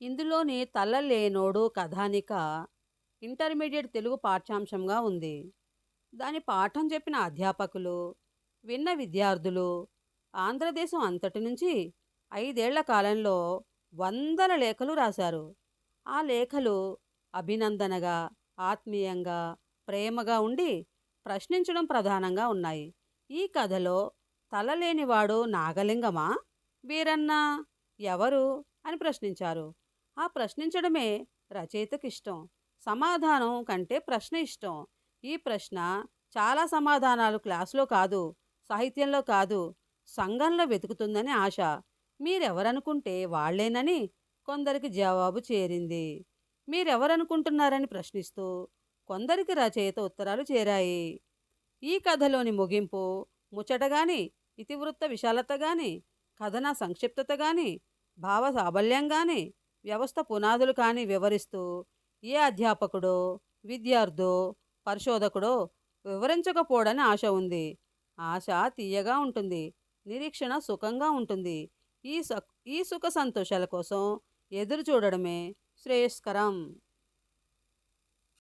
ఇందులోని తల్లలేనోడు కథానిక ఇంటర్మీడియట్ తెలుగు పాఠ్యాంశంగా ఉంది. దాని పాఠం చెప్పిన అధ్యాపకులు విన్న విద్యార్థులు ఆంధ్రదేశం అంతటి నుంచి ఐదేళ్ళ కాలంలో వందల లేఖలు రాశారు. ఆ లేఖలు అభినందనగా ఆత్మీయంగా ప్రేమగా ఉండి ప్రశ్నించడం ప్రధానంగా ఉన్నాయి. ఈ కథలో తలలేనివాడు నాగలింగమా? వీరన్న? ఎవరు? అని ప్రశ్నించారు. ఆ ప్రశ్నించడమే రచయితకి ఇష్టం సమాధానం కంటే ప్రశ్న ఇష్టం. ఈ ప్రశ్న చాలా సమాధానాలు క్లాసులో కాదు సాహిత్యంలో కాదు సంఘంలో వెతుకుతుందని ఆశ. మీరెవరనుకుంటే వాళ్ళేనని కొందరికి జవాబు చేరింది. మీరెవరనుకుంటున్నారని ప్రశ్నిస్తూ కొందరికి రచయిత ఉత్తరాలు చేరాయి. ఈ కథలోని ముగింపు ముచ్చట గాని ఇతివృత్త విశాలత గాని కథన సంక్షిప్తత గాని భావ సాబల్యం గాని వ్యవస్థ పునాదులు కానీ వివరిస్తూ ఏ అధ్యాపకుడో విద్యార్థో పరిశోధకుడో వివరించకపోడని ఆశ ఉంది. ఆశ తీయగా ఉంటుంది నిరీక్షణ సుఖంగా ఉంటుంది. ఈ ఈ సుఖ సంతోషాల కోసం ఎదురు చూడడమే శ్రేయస్కరం.